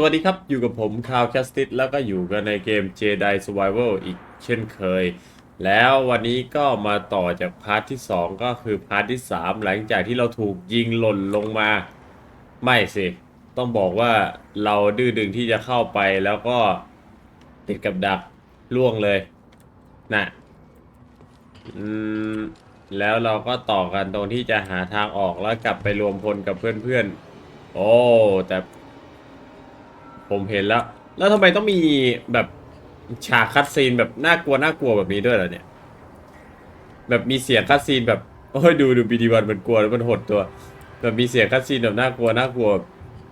สวัสดีครับ อยู่กับผมคาวแคสติสแล้วก็อยู่กันในเกม Jedi Survival อีกเช่นเคย แล้ววันนี้ก็มาต่อจากพาร์ทที่ 2 ก็คือพาร์ทที่ 3 หลังจากที่เราถูกยิงหล่นลงมา ไม่สิ ต้องบอกว่าเราดื้อดึงที่จะเข้าไปแล้วก็ติดกับดักล่วงเลยนะอืมแล้วเราก็ต่อกันตรงที่จะหาทางออกแล้วกลับไปรวมพลกับเพื่อนๆ โอ้ แต่ ผมเห็นแล้ว แล้วทำไมต้องมีแบบฉากคัดซีนแบบน่ากลัวน่ากลัวแบบนี้ด้วยล่ะเนี่ย แบบมีเสียงคัดซีนแบบโอ้ยดูดูบีดีวันมันกลัวแล้วมันหดตัว แบบมีเสียงคัดซีนแบบน่ากลัวน่ากลัว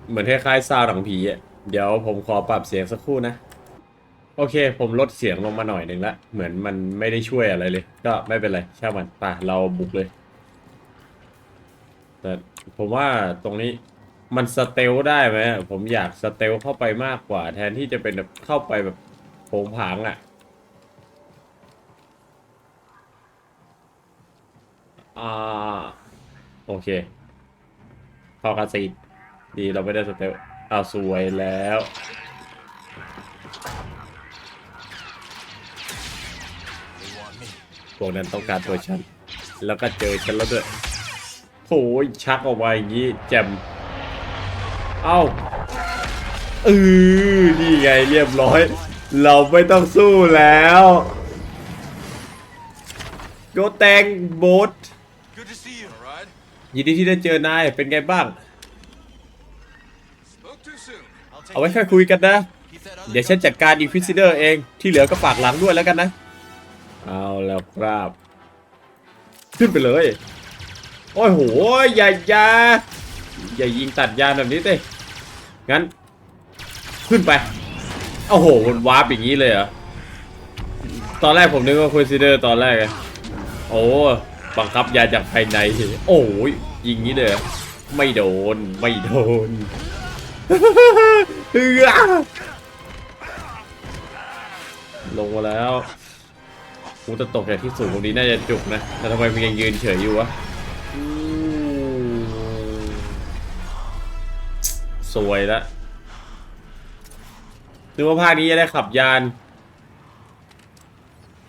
เหมือนคล้ายๆซาวหนังผีอะเดี๋ยวผมขอปรับเสียงสักครู่นะ โอเค ผมลดเสียงลงมาหน่อยหนึ่งละ เหมือนมันไม่ได้ช่วยอะไรเลย ก็ไม่เป็นไรช่างมันไป่ะเราบุกเลย แต่ผมว่าตรงนี้ มันสเตลได้ไหมผมอยากสเตลเข้าไปมากกว่า แทนที่จะเป็นแบบเข้าไปแบบโผงผางอะ่ะอ่าโอเคเข้าคาซีดีเราไม่ได้สเตลเอาสวยแล้ว พวกนั้นต้องการตัวฉัน แล้วก็เจอฉันแล้วด้วยโอ้ยชักออกมาอย่างนี้แจ่ม เอ้าเออนี่ไงเรียบร้อย เราไม่ต้องสู้แล้วโกแตงโบท Good to see you. All right. ยินดีที่ได้เจอนาย เป็นไงบ้าง Spoke too soon. I'll take เอาไว้ค่อยคุยกันนะ He said other เดี๋ยวฉันจัดการอีควิซิเดอร์เองที่เหลือก็ฝากหลังด้วยแล้วกันนะ เอาแล้วครับ ขึ้นไปเลย โอ้ยโห อย่าอย่า อย่ายิงตัดยานแบบนี้เต้งั้น ขึ้นไป โอ้โหมันวาร์ปอย่างนี้เลยเหรอ ตอนแรกผมนึกว่าค o ซิเดอร์ตอนแรกไงโอ้บังคับยาจากภายใน โอ้ยยิงนี้เลยไม่โดน ไม่โดนเฮ้ยลงมาแล้วกูจะตกจากที่สูงตรงนี้น่าจะจุกนะ แต่ทำไมมันยังยืนเฉยอยู่วะ สวยละนึกว่าภาคนี้จะได้ขับยาน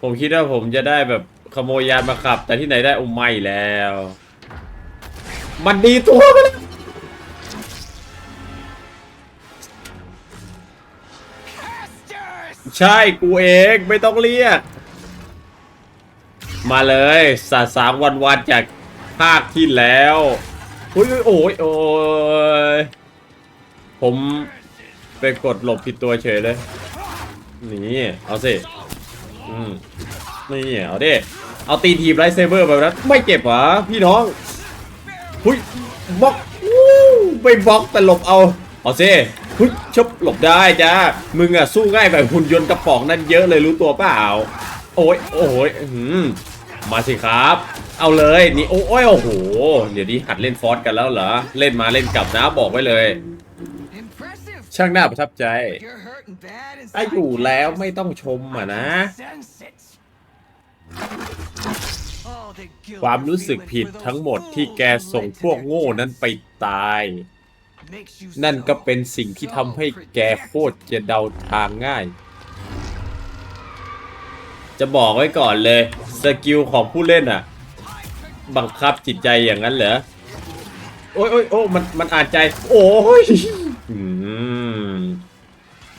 ผมคิดว่าผมจะได้แบบขโมยยานมาขับ แต่ที่ไหนได้โอ้ไม่แล้ว มันดีตัวมันแล้วใช่กูเองไม่ต้องเรียก มาเลยสาสางวันวันจากภาคที่แล้ว โอ้ยโอ้ยโอ้ย ผมไปกดหลบผิดตัวเฉยเลย นี่ เอาสิ อืม นี่ เอาดิ เอาตีทีมไรเซเบอร์แบบนั้นไม่เจ็บหรอพี่น้อง หุยบล็อกวู้ไม่บล็อกแต่หลบเอา เอาสิหุยชบหลบได้จ้า มึงอะสู้ง่ายแบบหุ่นยนต์กระป๋องนั่นเยอะเลยรู้ตัวเปล่า โอ้ย โอ้ยอื้อหือมาสิครับ เอาเลยนี่โอ้ยโอ้โห เดี๋ยวนี้หัดเล่นฟอสกันแล้วเหรอ เล่นมาเล่นกลับนะบอกไว้เลย ช่างน่าประทับใจ You're hurting bad ถ้า inside. อยู่แล้วไม่ต้องชมอะนะ Sense it. All the guilt ความ you're รู้สึก feeling ผิด for those ทั้งหมดที่แก fools who ส่ง led to พวก their โง่นั้นไปตาย makes you นั่นก็ so, เป็นสิ่งที่ทำให้แกโคตรจะเดาทางง่าย จะบอกไว้ก่อนเลย สกิลของผู้เล่นอะ บังคับจิตใจอย่างนั้นเหรอ โอ้ยโอ้ยโอ้ยมันมันอ่านใจ โอ้ยอืม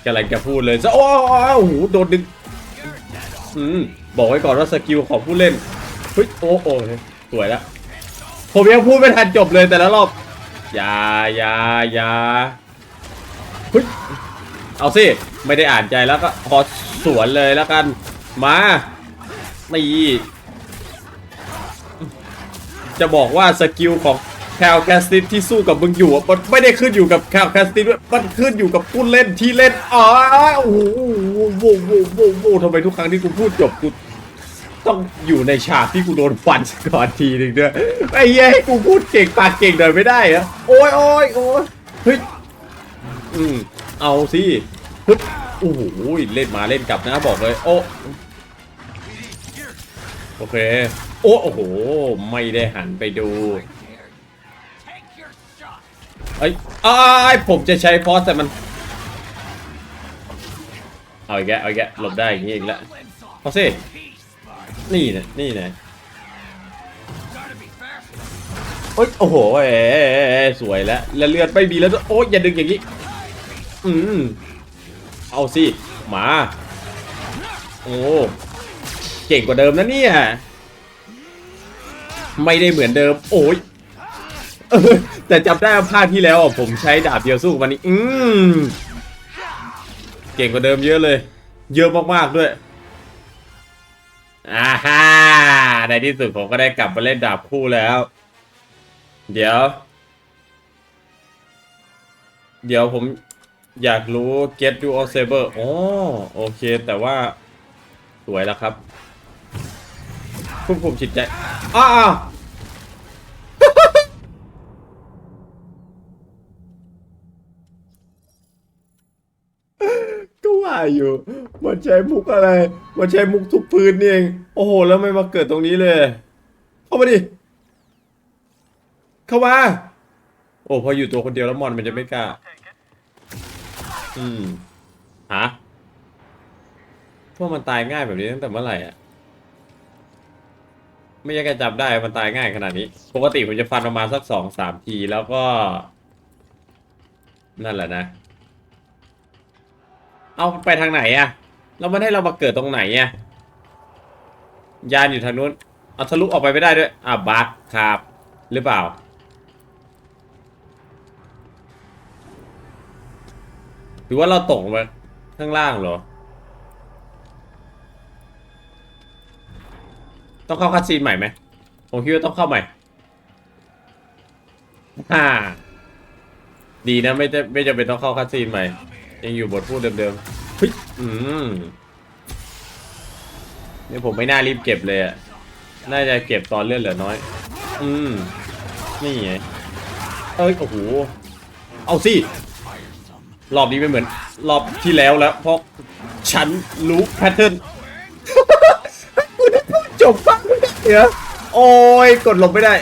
กำลังจะพูดเลยซะโอ้โหโดนดึงอืมบอกไว้ก่อนว่าสกิลของผู้เล่นเฮ้ยโอ้โอ้ยสวยแล้วผมยังพูดไม่ทันจบเลยแต่ละรอบอย่าอย่าอย่าเฮ้ยเอาสิไม่ได้อ่านใจแล้วก็ขอสวนเลยแล้วกันมานี่จะบอกว่าสกิลของ แคลแคสติสที่สู้กับมึงอยู่มันไม่ได้ขึ้นอยู่กับแคลแคสติสด้วยมันขึ้นอยู่กับผู้เล่นที่เล่นอ๋อโอ้โหโว้โว้โว้โว้ทำไมทุกครั้งที่กูพูดจบกูต้องอยู่ในฉากที่กูโดนฟันก่อนทีหนึ่งด้วยไอ้เยให้กูพูดเก่งปากเก่งหน่อยไม่ได้เหรอโอ้ยโอ้ยโอ้ยเฮ้ยอืมเอาสิฮึบโอ้โหเล่นมาเล่นกลับนะบอกเลย โอ้โอเค โอ้โอ้โห ไม่ได้หันไปดู เอ้ยอ้ายผมจะใช้ฟอสแต่มัน เอาอีกแกเอาอีกแกหลบได้อย่างงี้อีกแล้ว limbs off. เอาสินี่นะนี่นะโอ้ยโอ้โหเอ๋สวยแล้วแล้วเลือดไม่มีแล้วโอ้ยอย่าดึงอย่างนี้อืมเอาสิหมาโอ้เก่งกว่าเดิมนะเนี่ยไม่ได้เหมือนเดิม โอ้ย เออแต่จำได้ว่าภาคที่แล้วอะผมใช้ดาบเดียวสู้กับมันนี่อืมเก่งกว่าเดิมเยอะเลย เยอะมากๆด้วยอ่าฮ่าในที่สุดผมก็ได้กลับมาเล่นดาบคู่แล้ว เดี๋ยว เดี๋ยวผมอยากรู้ get you all saber อ๋อโอเค แต่ว่าสวยแล้วครับ ควบคุมจิตใจอ้าว ก็ว่า อยู่ มันใช้มุกอะไร มันใช้มุกทุกพื้นนี่เอง โอ้โห แล้วไม่มาเกิดตรงนี้เลย เข้ามาดิ เข้ามา โอ้พออยู่ตัวคนเดียวแล้วมอนมันจะไม่กล้า อืม ฮะ พวกมันตายง่ายแบบนี้ตั้งแต่เมื่อไหร่อะ ไม่ยากจะจำได้ มันตายง่ายขนาดนี้ ปกติผมจะฟันประมาณสักสองสามทีแล้วก็ นั่นแหละนะ เอาไปทางไหนอะแล้วมันให้เรามาเกิดตรงไหนอะยานอยู่ทางนู้น เอาทะลุออกไปไม่ได้ด้วย อะบักครับ หรือเปล่า หรือว่าเราตกลงมาข้างล่างเหรอ ต้องเข้าคัดซีนใหม่ไหม ผมคิดว่าต้องเข้าใหม่ฮ่าดีนะไม่จะไม่จำเป็นต้องเข้าคัดซีนใหม่ ยังอยู่บทพูดเดิมๆเฮ้ยอืมนี่ผมไม่น่ารีบเก็บเลยอะน่าจะเก็บตอนเลือดเหลือน้อย อืม นี่ไง เอ้ย โอ้โห เอาสิ รอบนี้ไม่เหมือน รอบที่แล้วแล้ว เพราะฉันรู้แพทเทิร์นจบฟังเดี๋ยวโอ้ย กดลงไม่ได้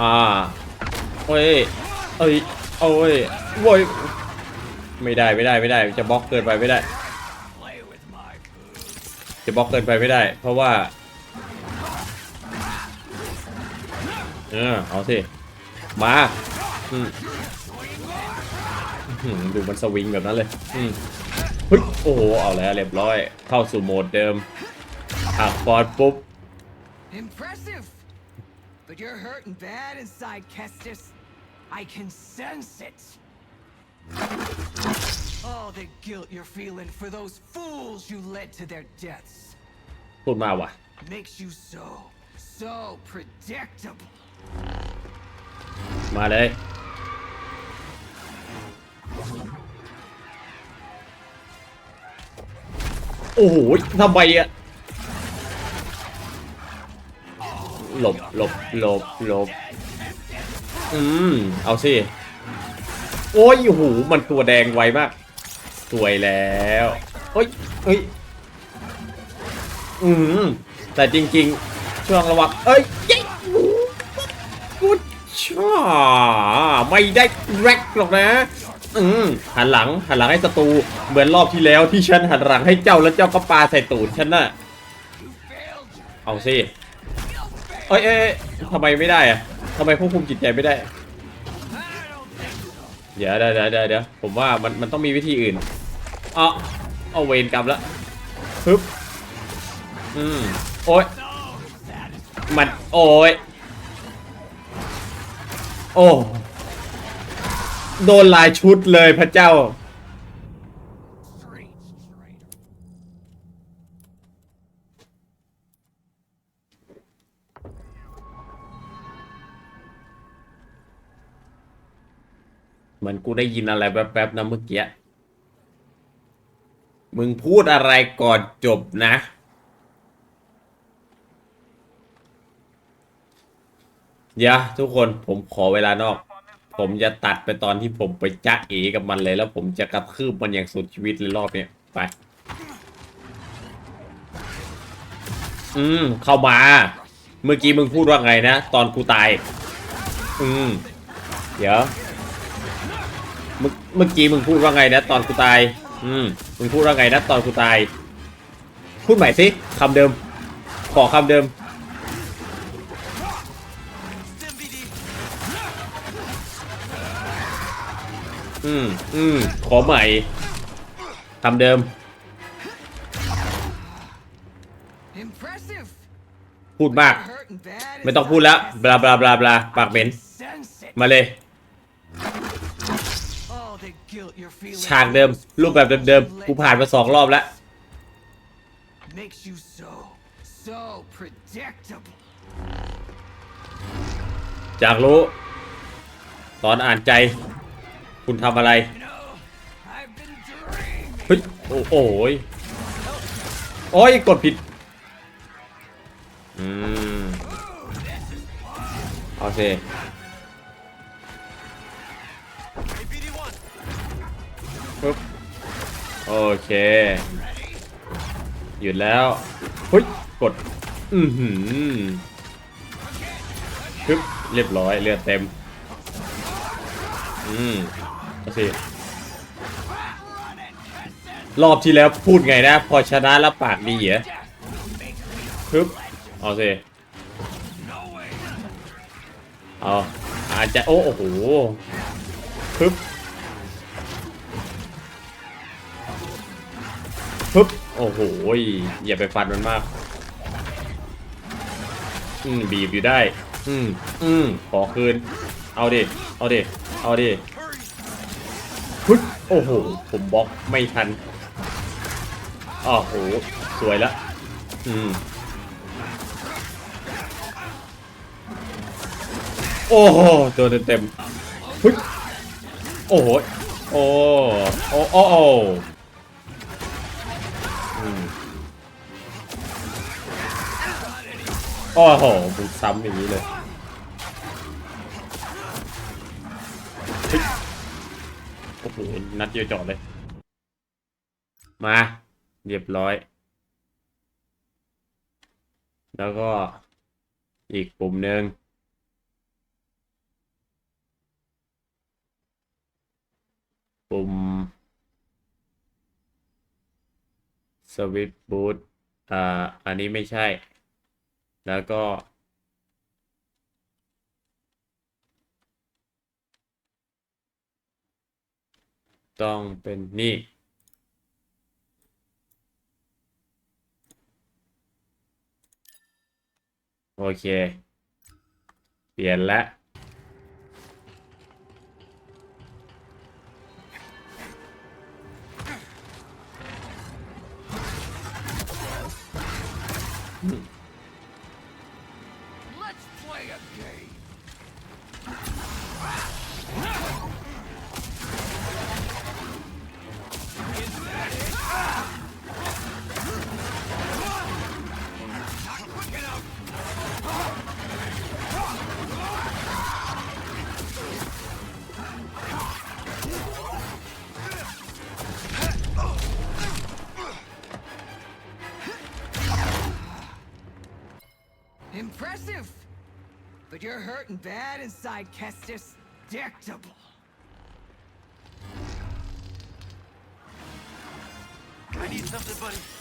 อ่า โอ้ย เอ้ย โอ้ยโว้ยไม่ได้ไม่ได้ไม่ได้ จะบล็อกเกินไปไม่ได้ จะบล็อกเกินไปไม่ได้ เพราะว่า เออเอาสิ มาอืมดูมันสวิงแบบนั้นเลยอืมเฮ้ยโอ้โหเอาแล้วเรียบร้อย เข้าสู่โหมดเดิมหักฟอร์ดปุ๊บ Impressive. But you're hurting bad inside, Kestis. I can sense it. All the guilt you're feeling for those fools you led to their deaths พูดมาว่ะ makes you so, so predictable. มาเลย โอ้โหทำไมอะหลบหลบหลบหลบ อืม เอาสิ โอ้ยโอ้โหมันตัวแดงไวมาก สวยแล้วเฮ้ยเฮ้ย อืม แต่จริงๆ ช่วงระหว่างเอ้ยเย้กูช่าไม่ได้แร็กหรอกนะ อืม หันหลัง หันหลังให้ศัตรู เหมือนรอบที่แล้วที่ฉันหันหลังให้เจ้าแล้วเจ้าก็ปาใส่ตูดฉันน่ะ เอาสิ เอ้ยเอ้ยทำไมไม่ได้อะทำไมควบคุมจิตใจไม่ได้ เดี๋ยวเดี๋ยวเดี๋ยวเดี๋ยวผมว่ามันมันต้องมีวิธีอื่นเอาเอาเวรกรรมละฮึบอืมโอ้ยมันโอ้ยโอ้โดนลายชุดเลยพระเจ้า มือนกูได้ยินอะไรแป๊บๆนะเมื่อกี้ มึงพูดอะไรก่อนจบนะ เดี๋ยวทุกคนผมขอเวลานอก ผมจะตัดไปตอนที่ผมไปจ้าเอกับมันเลย แล้วผมจะกระทืบมันอย่างสุดชีวิตเลยรอบเนี้ยไป อืม เข้ามา เมื่อกี้มึงพูดว่าไงนะ ตอนกูตาย อืม เดี๋ยว เมื่อเมื่อกี้มึงพูดว่าไงนะตอนกูตาย อืม มึงพูดว่าไงนะตอนกูตาย พูดใหม่สิคำเดิม ขอคำเดิม Stim BD. อืม อืม ขอใหม่คำเดิม Impressive. พูดมาก You're hurting bad ไม่ต้องพูดแล้ว บลาบลาบลาบลาปากเหม็น Sense it. มาเลย ฉากเดิม รูปแบบเดิมๆ กูผ่านมาสองรอบแล้ว จากรู้ ตอนอ่านใจ คุณทำอะไร เฮ้ย โอ้โอยโอ้ยกดผิด อืมเอาสิ ปึ๊บโอเค หยุดแล้วเฮ้ยกด อือหือปึ๊บเรียบร้อยเลือดเต็ม อืมเอาสิรอบที่แล้วพูดไงนะ พอชนะแล้วปากดีเหรอปึ๊บเอาสิเอาอาจจะโอ้โหปึ๊บ ปึ๊บโอ้โหอย่าไปฟันมันมาก อืมบีบอยู่ได้ อืมอืมขอคืน เอาดิเอาดิเอาดิฮึดโอ้โห ผมบล็อกไม่ทันอ้าวโห สวยละอืมโอ้โหตัวเต็มๆฮึดโอ้โหโอ้โอ้โอ้โอ้อื โอ้โหมึงซ้ำอย่างนี้เลยโอ้โหนัดเดียวจอดเลย มา เรียบร้อย แล้วก็อีกปุ่มหนึ่งปุ่มสวิตบูทอ่า อันนี้ไม่ใช่ แล้วก็ ต้องเป็นนี่โอเค เปลี่ยนแล้ว But you're hurting bad inside, Kestis. Predictable. I need something, buddy.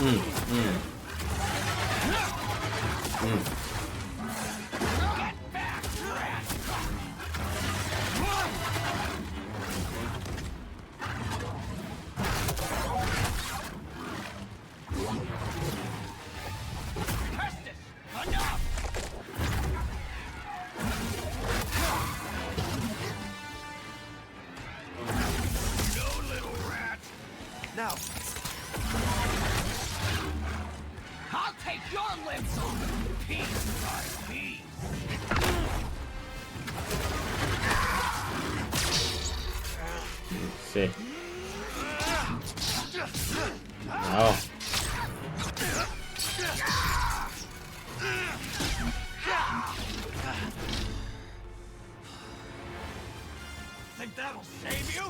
อืม Think that'll save you?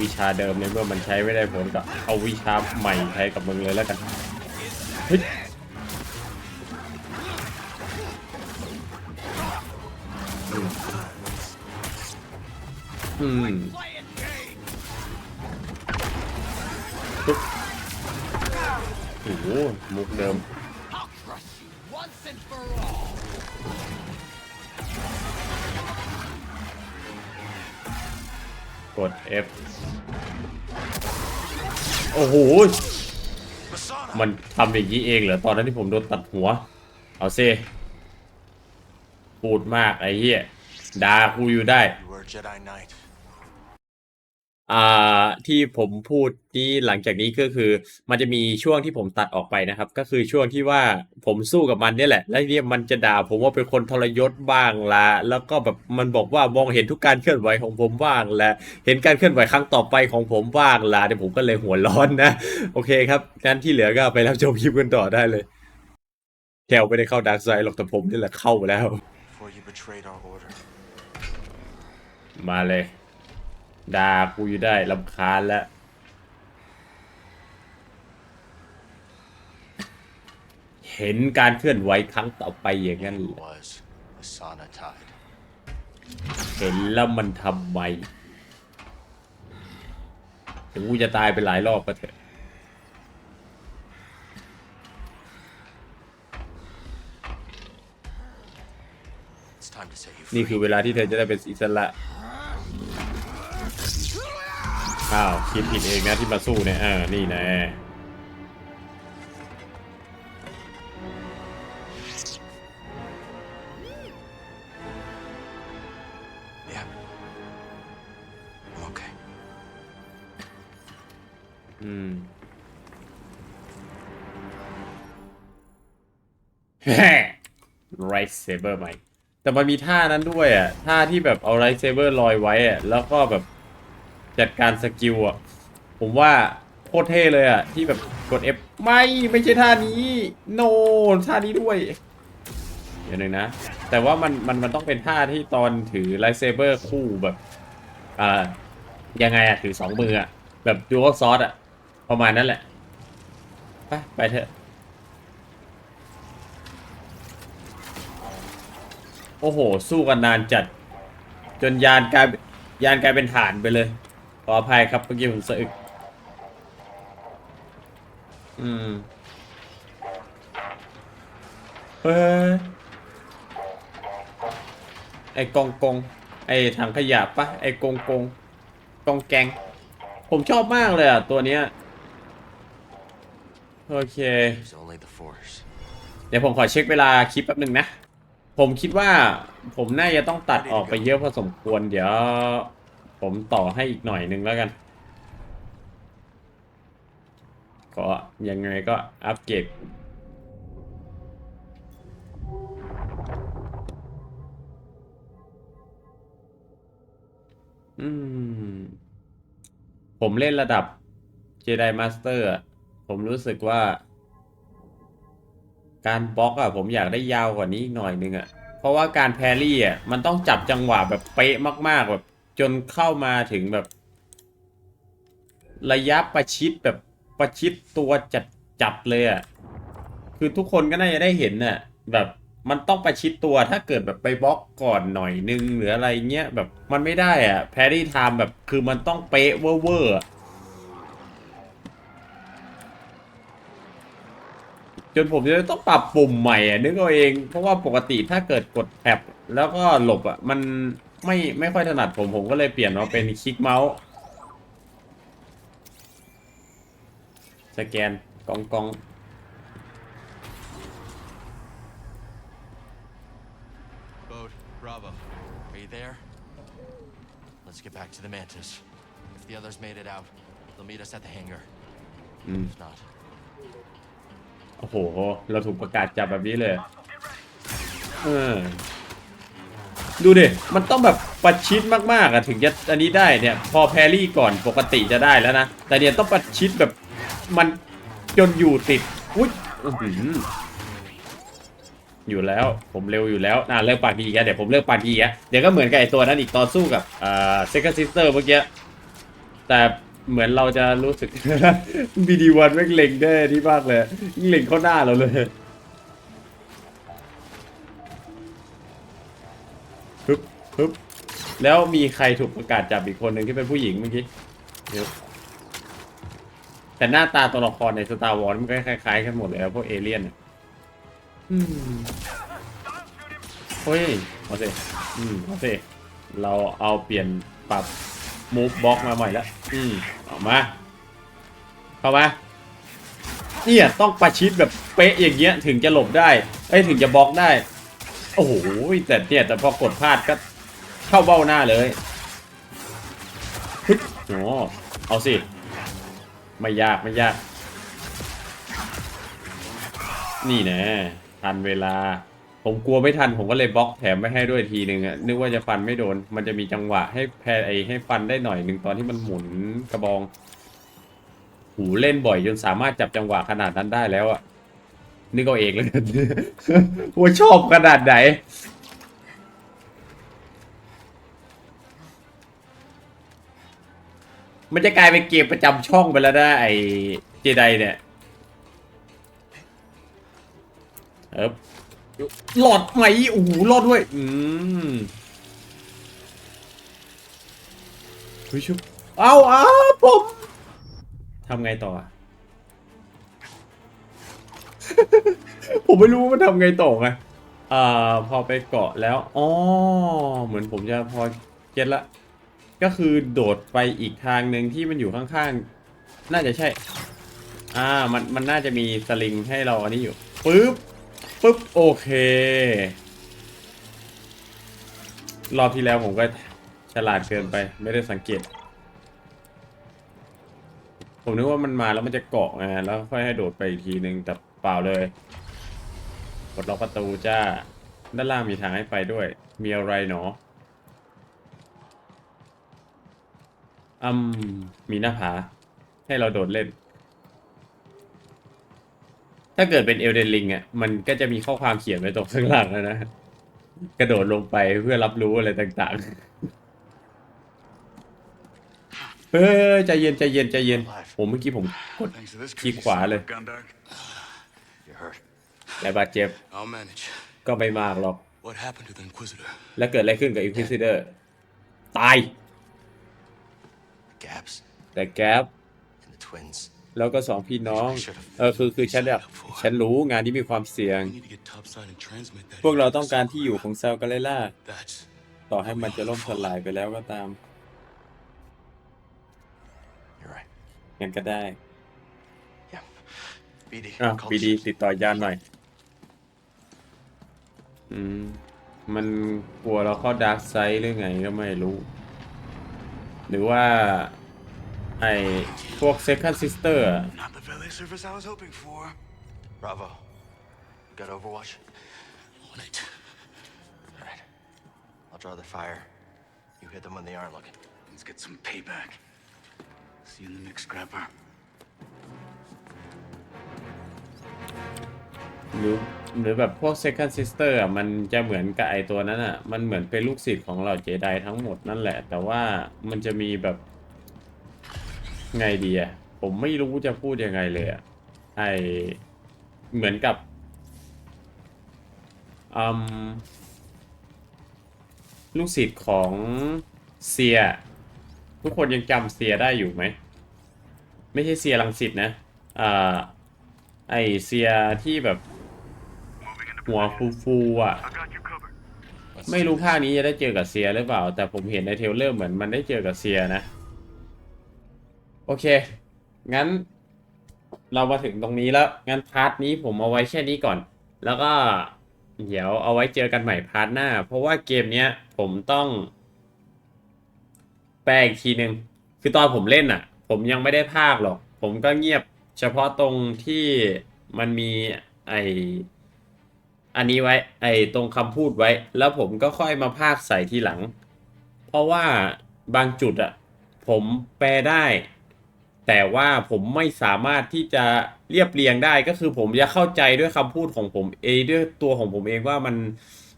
วิชาเดิมในเมื่อมันใช้ไม่ได้ผลก็เอาวิชาใหม่ใช้กับมึงเลยแล้วกันเฮ้ยอืม มุกเดิม I'll crush you once and for all. กด F โอ้โห มันทำอย่างนี้เองเหรอ ตอนนั้นที่ผมโดนตัดหัว เอาซิพูดมากไอ้เหี้ยด่ากูอยู่ได้ อ่าที่ผมพูดนี้หลังจากนี้ก็คือ มันจะมีช่วงที่ผมตัดออกไปนะครับ ก็คือช่วงที่ว่าผมสู้กับมันเนี่ยแหละ แล้วเนี่ยมันจะด่าผมว่าเป็นคนทรยศบ้างละแล้วก็แบบมันบอกว่ามองเห็นทุกการเคลื่อนไหวของผมบ้างละเห็นการเคลื่อนไหวครั้งต่อไปของผมบ้างละเดี๋ยวผมก็เลยหัวร้อนนะ โอเคครับงั้นที่เหลือก็ไปรับชมคลิปกันต่อได้เลยแคลไม่ได้เข้าดาร์กไซด์หรอกแต่ผมนี่แหละเข้าแล้ว Before you betrayed our order. มาเลย ด่ากูอยู่ได้ลำคาญแล้ว เห็นการเคลื่อนไหวครั้งต่อไปอย่างนั้น Who เหรอ was Masana Tide? เห็นแล้วมันทำไมถึงกูจะตายไปหลายรอบก็เถอะ It's time to set you นี่ free. คือเวลาที่เธอจะได้เป็นอิสระ อ้าวคิดผิดเองนะที่มาสู้เนี่ยอ่านี่นะอืมไรเซเบอร์ใหม่ แต่มันมีท่านั้นด้วยอะ ท่าที่แบบเอาไรเซเบอร์ลอยไว้อะ แล้วก็แบบ จัดการสกิลอะ ผมว่าโคตรเท่เลยอะ ที่แบบกด F ไม่ไม่ใช่ท่านี้โนท่านี้ด้วยเดี๋ยวนึงนะ แต่ว่ามันมันมันต้องเป็นท่าที่ตอนถือไลท์เซเบอร์คู่แบบอ่ายังไงอะ ถือสองมืออะ แบบดูว่าซอสอะ ประมาณนั้นแหละ ไปไปเถอะโอ้โห สู้กันนานจัด จนยานกลายยานกลายเป็นฐานไปเลย ออภัยครับเมื่อกี้ผมสะอึก อืม เฮ้ย ไอ้กองกอง ไอ้ถังขยะปะไอ้กงกองกองแกง ผมชอบมากเลยอะ ตัวเนี้ย โอเค เดี๋ยวผมขอเช็คเวลาคลิปแป๊บหนึ่งนะ ผมคิดว่าผมน่าจะต้องตัดออกไปเยอะพอสมควร เดี๋ยว ผมต่อให้อีกหน่อยหนึ่งแล้วกันก็ยังไงก็อัปเกรดอืม ผมเล่นระดับ Jedi Master ผมรู้สึกว่า การบล็อกอะผมอยากได้ยาวกว่านี้อีกหน่อยนึงอะเพราะว่าการแพรรี่อะมันต้องจับจังหวะแบบเป๊ะมาก ๆ แบบ จนเข้ามาถึงแบบ ระยะประชิดแบบประชิดตัวจัดจับเลยอะคือทุกคนก็น่าจะได้เห็นน่ะแบบมันต้องประชิดตัวถ้าเกิดแบบไปบล็อกก่อนหน่อยนึงหรืออะไรเงี้ยแบบมันไม่ได้อะแพรี่ไทม์แบบคือมันต้องเป๊ะเวอร์ๆอะจนผมจะต้องปรับปุ่มใหม่อะนึกเอาเอง เพราะว่าปกติถ้าเกิดกดแท็บแล้วก็หลบอะมัน ไม่ไม่ค่อยถนัดผมผมก็เลยเปลี่ยนมาเป็นคลิกเมาส์สแกนกองกอง Bode, Bravo. Are you there? Let's get back to the Mantis. If the others made it out, they'll meet us at the hangar. อืม If not, โอ้โห เราถูกประกาศจับแบบนี้เลย เออ ดูดิ มันต้องแบบประชิดมากๆอะถึงจะอันนี้ได้เนี่ย พอแพรี่ก่อนปกติจะได้แล้วนะ แต่เนี่ยต้องประชิดแบบมันจนอยู่ติด อุ้ยอยู่แล้วผมเร็วอยู่แล้วน่าเลิกปากีแกเดี๋ยวผมเลิกปากีแกเดี๋ยวก็เหมือนกับไอตัวนั้นอีกตอนสู้กับอ่าเซคันซิสเตอร์เมื่อกี้แต่เหมือนเราจะรู้สึกบีดีวันแม่งเล็งได้ที่มากเลยเล็งเข้าหน้าเราเลย ฮึบฮึบแล้วมีใครถูกประกาศจับอีกคนหนึ่งที่เป็นผู้หญิงเมื่อกี้เดี๋ยวแต่หน้าตาตัวละครในสตาร์วอร์มันก็คล้ายๆกันหมดเลยนะพวกเอเลี่ยนเนี่ยอืมเฮ้ยเอาสิอืมเอาสิเราเอาเปลี่ยนปรับมูฟบล็อกมาใหม่แล้วอืมออกมา เข้ามาเนี่ยต้องประชิดแบบเป๊ะอย่างเงี้ยถึงจะหลบได้ เอ้ยถึงจะบล็อกได้ โอ้โหแต่เนี่ยแต่พอกดพลาดก็ เข้าเบ้าหน้าเลยฮึดโอ้เอาสิ ไม่ยากไม่ยาก นี่แนะทันเวลา ผมกลัวไม่ทันผมก็เลยบล็อกแถมไม่ให้ด้วยทีหนึ่งอะนึกว่าจะฟันไม่โดน มันจะมีจังหวะให้แพรไอให้ฟันได้หน่อยหนึ่งตอนที่มันหมุนกระบอง หูเล่นบ่อยจนสามารถจับจังหวะขนาดนั้นได้แล้วอะนึกเอาเองเลยว่าชอบขนาดไหน มันจะกลายเป็นเกมประจำช่องไปแล้วนะไอเจไดเนี่ยเออหลอดไหมโอ้โหหลอดด้วย อืมเฮ้ยชุบเอาเอาผมทำไงต่อ ผมไม่รู้ว่ามันทำไงต่อไงอ่าพอไปเกาะแล้ว อ๋อ เหมือนผมจะพอเก็ตละ ก็คือโดดไปอีกทางหนึ่งที่มันอยู่ข้างๆ น่าจะใช่ อ่า มัน มันน่าจะมีสลิงให้เราอันนี้อยู่ ปึ๊บ ปึ๊บ โอเค รอบที่แล้วผมก็ฉลาดเกินไป ไม่ได้สังเกต ผมนึกว่ามันมาแล้วมันจะเกาะไง แล้วค่อยให้โดดไปอีกทีหนึ่งแต่เปล่าเลย กดล็อกประตูจ้า ด้านล่างมีทางให้ไปด้วย มีอะไรหนอ อืมมีหน้าผา ให้เราโดดเล่น ถ้าเกิดเป็นเอลเดนลิงอะ มันก็จะมีข้อความเขียนไว้ตรงข้างล่างแล้วนะ กระโดดลงไปเพื่อรับรู้อะไรต่างๆเฮ้ยใจเย็นใจเย็นใจเย็นผมเมื่อกี้ผมกด Thanks to this ที่ crazy ขวา son เล of ย a Gundog. You're hurt. แต่บาดเจ็บ I'll manage. ก็ไม่มากหรอก What happened to the Inquisitor? แล้วเกิดอะไรขึ้นกับ Inquisitor ตาย Gaps แต่แก๊ป and the twins. แล้วก็สองพี่น้อง เออคือคือฉันแบบฉันรู้งานที่มีความเสี่ยง We need to get topside and transmit that. พวกเราต้องการที่อยู่ของเซลกาเลล่า That's ต่อให้มันจะล่มสลายไปแล้วก็ตาม You're right. งั้นก็ได้ Yeah. BD. อะ call บี the ดี system. ติดต่อยานหน่อย อืม มันกลัวเราเข้าดาร์กไซด์หรือไงก็ไม่รู้ หรือว่า ไอ้พวก Second Sister อะ not the valet service I was hoping for. Bravo. Got Overwatch? On it. All right. I'll draw the fire. You hit them when they aren't looking. Let's get some payback. See you in the next scrapper. หรือหรือแบบพวก Second Sister อะมันจะเหมือนกับไอตัวนั้นอะ มันเหมือนเป็นลูกศิษย์ของเราเจไดทั้งหมดนั่นแหละ แต่ว่ามันจะมีแบบ ไงดีอะผมไม่รู้จะพูดยังไงเลยอะไอเหมือนกับอืมลูกศิษย์ของเซีย ทุกคนยังจำเซียได้อยู่ไหม ไม่ใช่เซียลังสิตนะอ่าไอเซียที่แบบ หัวฟูฟูอะ ไม่รู้ภาคนี้จะได้เจอกับเซียหรือเปล่า แต่ผมเห็นในเทลเลอร์เหมือนมันได้เจอกับเซียนะ โอเค งั้น เรามาถึงตรงนี้แล้ว งั้นพาร์ทนี้ผมเอาไว้แค่นี้ก่อน แล้วก็ เดี๋ยวเอาไว้เจอกันใหม่พาร์ทหน้า เพราะว่าเกมเนี้ยผมต้อง แปลอีกทีหนึ่งคือตอนผมเล่นอะ ผมยังไม่ได้ภาคหรอก ผมก็เงียบ เฉพาะตรงที่มันมีไอ อันนี้ไว้ ไอ้ตรงคำพูดไว้ แล้วผมก็ค่อยมาพากใส่ทีหลัง เพราะว่าบางจุดอะผมแปลได้ แต่ว่าผมไม่สามารถที่จะเรียบเรียงได้ก็คือผมจะเข้าใจด้วยคำพูดของผมเองด้วยตัวของผมเองว่ามัน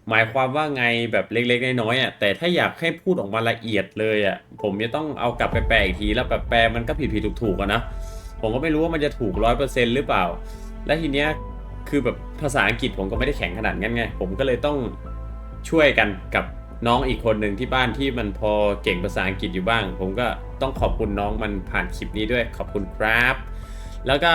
หมายความว่าไงแบบเล็กๆน้อยๆอะแต่ถ้าอยากให้พูดออกมาละเอียดเลยอะผมจะต้องเอากลับไปแปลอีกทีแล้วแบบแปลมันก็ผิดผิดถูกถูกๆนะผมก็ไม่รู้ว่ามันจะถูกร้อยเปอร์เซ็นต์หรือเปล่า และทีเนี้ย คือแบบภาษาอังกฤษผมก็ไม่ได้แข็งขนาดนั้นไง ผมก็เลยต้องช่วยกันกับน้องอีกคนหนึ่งที่บ้านที่มันพอเก่งภาษาอังกฤษอยู่บ้าง ผมก็ต้องขอบคุณน้องมันผ่านคลิปนี้ด้วยขอบคุณครับ แล้วก็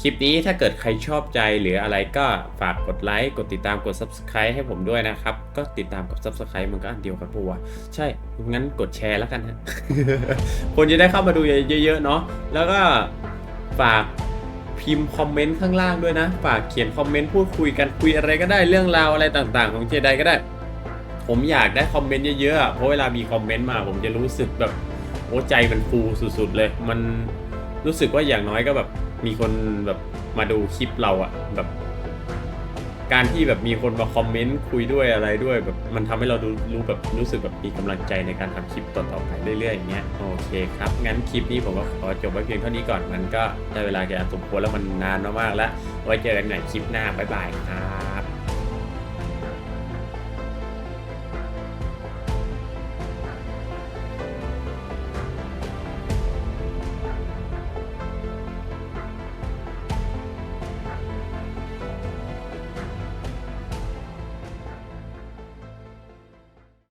คลิปนี้ถ้าเกิดใครชอบใจหรืออะไรก็ฝากกดไลค์กดติดตามกด subscribe ให้ผมด้วยนะครับ ก็ติดตามกับ subscribe มันก็อันเดียวกันปะวใช่ งั้นกดแชร์แล้วกันฮะคนจะได้เข้ามาดูเยอะๆเนาะแล้วก็ฝาก พิมพ์คอมเมนต์ข้างล่างด้วยนะ ฝากเขียนคอมเมนต์พูดคุยกันคุยอะไรก็ได้เรื่องราวอะไรต่างๆ ของเจไดก็ได้ ผมอยากได้คอมเมนต์เยอะๆเพราะเวลามีคอมเมนต์มา ผมจะรู้สึกแบบโอ้ใจมันฟูสุดๆเลย มันรู้สึกว่าอย่างน้อยก็แบบมีคนแบบมาดูคลิปเราอะแบบ การที่แบบมีคนมาคอมเมนต์คุยด้วยอะไรด้วยแบบมันทำให้เราดูรู้แบบรู้สึกแบบมีกำลังใจในการทำคลิปต่อๆไปเรื่อยๆอย่างเงี้ยโอเคครับงั้นคลิปนี้ผมก็ขอจบไว้เพียงเท่านี้ก่อนมันก็ได้เวลาแก่สมควรแล้วมันนานมากๆแล้วไว้เจอกันใหม่คลิปหน้าบ๊ายบายครับ